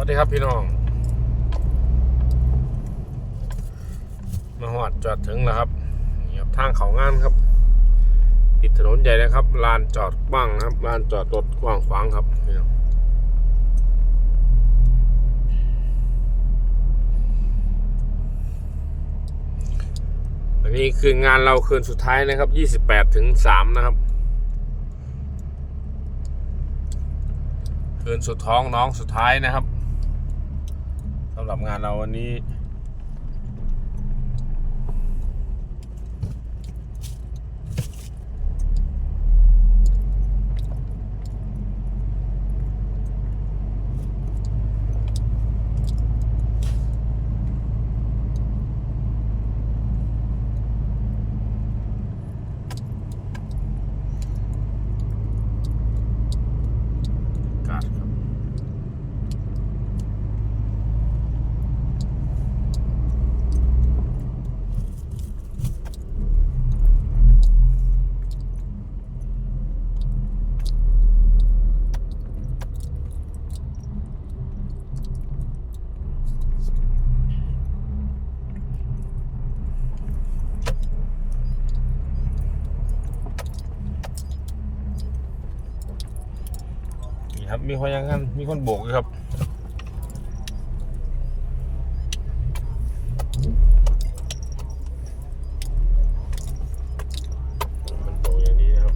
วัสดีครับพี่น้อง มาหอดจอดถึงแล้วครับนี่ครับทางเขางานครับ ติดถนนใหญ่นะครับลานจอดกว้างนะครับลานจอดรถกว้างขวางครับพี่น้องอันนี้คืองานเราคืนสุดท้ายนะครับ28ถึง3นะครับคืนสุดท้องน้องสุดท้ายนะครับำหรับงานเราวันนี้ มีคนยังกันมีคนโบกอยู่ครับมันโบกอย่างนี้นะครับ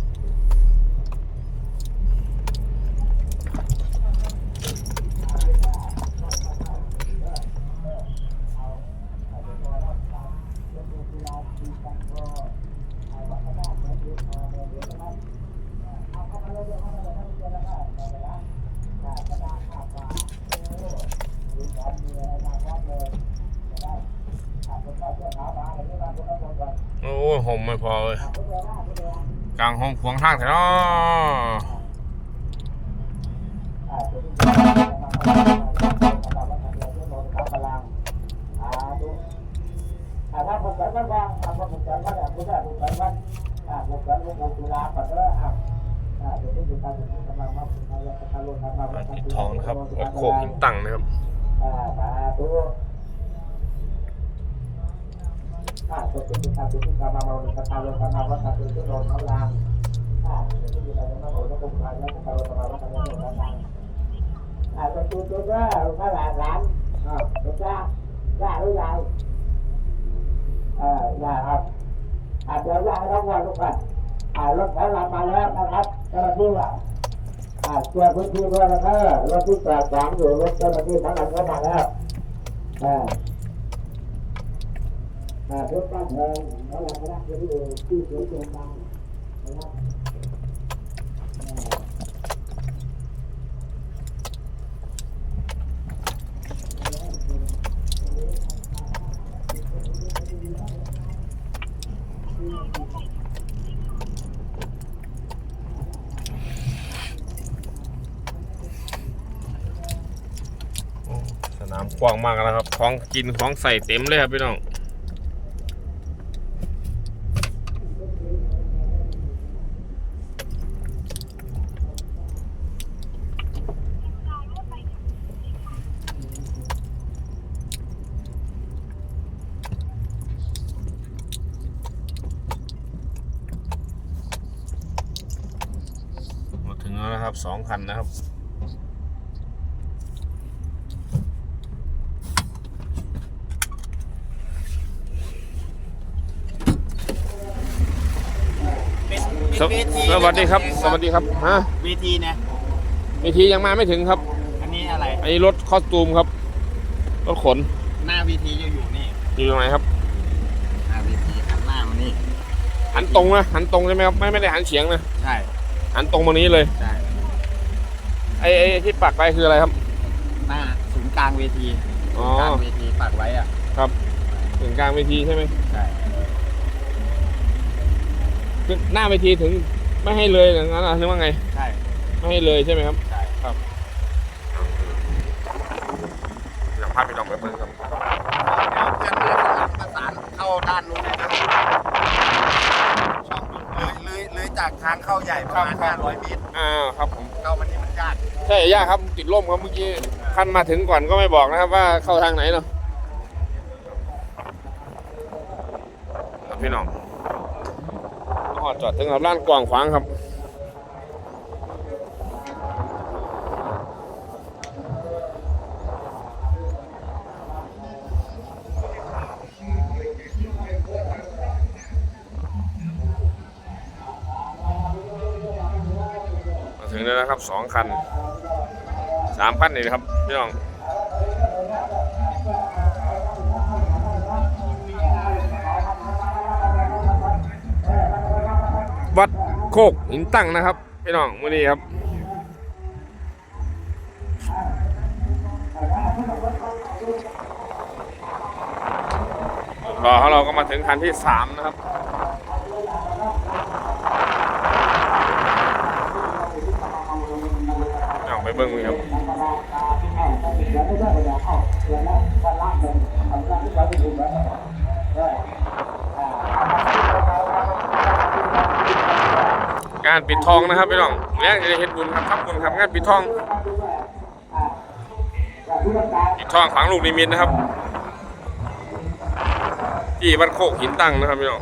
โอ้ย ห่มไม่พอเลยกลางห้องขวางทางแถวเนาะถ้าผมกันว่าว่าถ้าผมกันว่าอย่างนี้ถ้าผมกันว่าถ้าผมกันว่าผมตุลาปัตตาครับถ้าเดี๋ยวที่การที่กำลังมาพยายามจะลงมาอ่าติดทองนะครับวัดโคกหินตั้งนะครับ อ่าสาธุถ้าจะเป็นการที่การมาเราจะทำลงมาว่าการที่โดนลางถ้าจะมีอะไรมาโดนก็คงมาแล้วจะโดนมาว่าการที่โดนลางอาจจะตัวตัวก็ลูกค้าหลานหลานอ่าลูกค้าย่าหรือยายเอ่อยาครับอาจจะยาให้ทั้งวันทุกวันอ่ารถของเรามาแล้วนะครับเจ้าหน้าที่ว่าอ่าเตรียมพื้นที่ด้วยนะครับรถที่จอดขวางอยู่รถเจ้าหน้าที่ทั้งหมดก็มาแล้วอ่า รถบ้านเมืองแล้วเราก็ได้ที่อยู่ที่สวยงางนะครับสนามกว้างมากนะครับ ของกินของใส่เต็มเลยครับพี่น้อง มาถึงแล้ว นะครับสองคันนะครับสวสวัสดีครับ สวัสดีครับฮะเวทีนะเวทียังมาไม่ถึงครับ อันนี้อะไรอันนี้รถคอสตูมครับรถขน หน้าเวทีจะอยู่นี่อยู่ตรงไหนครับหน้าเวทีหันหน้ามานี่หันตรงนะหันตรงใช่ไหมครับไม่ไม่ได้หันเฉียงนะใช่หันตรงมานี้เลยใช่ ไอ้ไอ้ที่ปักไปคืออะไรครับ หน้าศูนย์กลางเวทีอ๋อศูนย์กลางเวทีปักไว้อะครับถึงกลางเวทีใช่ไหมใช่คือหน้าเวทีถึงไม่ให้เลยอย่างนั้นอะหรือว่าไง ใช่ไม่ให้เลยใช่ไหมครับ ใช่อยากพาไปลองไปเบิ่งครับแล้วเพื่อนเรือข้างหลังประสานเข้าด้านนู้นเลยนะช่องเลยเลยเลยจากทางเข้าใหญ่ประมาณ500เมตรอ่าครับผม ใช่ยากครับติดร่มครับเมื่อกี้อ่าคันมาถึงก่อนก็ไม่บอกนะครับว่าเข้าทางไหนเนาะครับพี่น้องอ๋อจอดถึงครับร้านกว้างขวางครับมาถึงแล้วนะครับสองคันสามคันนี่ครับพี่น้องวัดโคกหินตั้งนะครับพี่น้องมื่อนี้ครับรอเราก็มาถึงคันที่สามนะครับเอาไปเบิ้ง ได้เลยครับงานที่เราไปดูแล้วนะการปิดทองนะครับพี่น้องแรกจะได้เห็นบุญครับทำบุญครับงานปิดทองปิดทองฝังลูกนิมิตนะครับ ที่วัดโคกหินตั้งนะครับพี่น้อง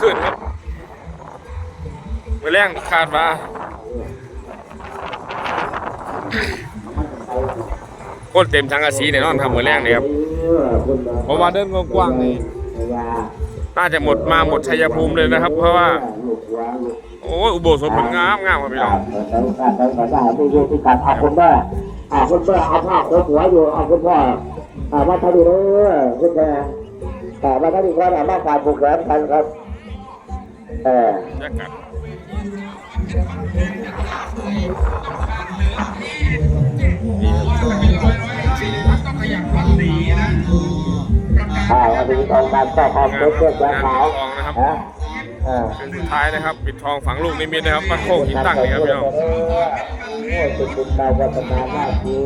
งานคึกคืนครับเมื่อแรงคาดว่าคนเต็มทางอาศีแน่นอนครับเมื่อแรงนี่ครับเพราะว่าเดินกว้างๆนี่น่าจะหมดมาหมดชัยภูมิเลยนะครับ เพราะว่าโอ้ยอุโบสถมันงามงามครับพี่น้องอาคุณแม่อาคุณแม่เอาผ้าโคหัวอยู่อาคุณพ่ออาว่าถ้าดูเด้อคุณแม่แต่ว่าถ้าดูว่าร่างกายผูกแขนกันครับ ออบรรยากาศอ่าวันนี้องค์การแก้ความงานเพื่อเพื่อแก้งานขาวปิดทองนะครับนะอ่าเป็นสุดท้ายนะครับ ปิดทองฝังลูกนิมิตนะครับวัดโคกหินตั้งนี่ครับพี่น้องโอ้ยเป็นคุณตาวัฒนาหน้าที่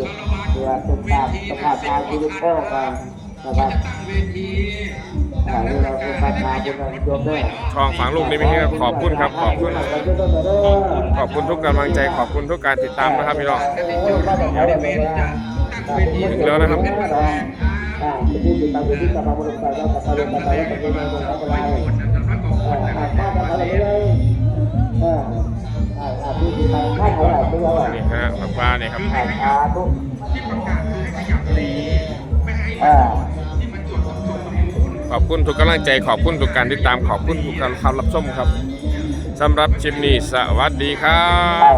เพื่อสุขภาพสภาพทางชีวิตพ่อกันนะครับ อ่านี่เราคือพัฒนาบุญนิยมด้วยทองฝังลูกนิมิตครับขอบคุณครับ ขอบคุณ ขอบคุณทุกกำลังใจ ขอบคุณทุกการติดตามนะครับพี่น้องถึงแล้วนะครับนี่ฮะปลาปลาเนี่ยครับ ขอบคุณทุกกำลังใจขอบคุณทุกการติดตามขอบคุณทุกการรับชมครับสำหรับชิมนี้สวัสดีครับ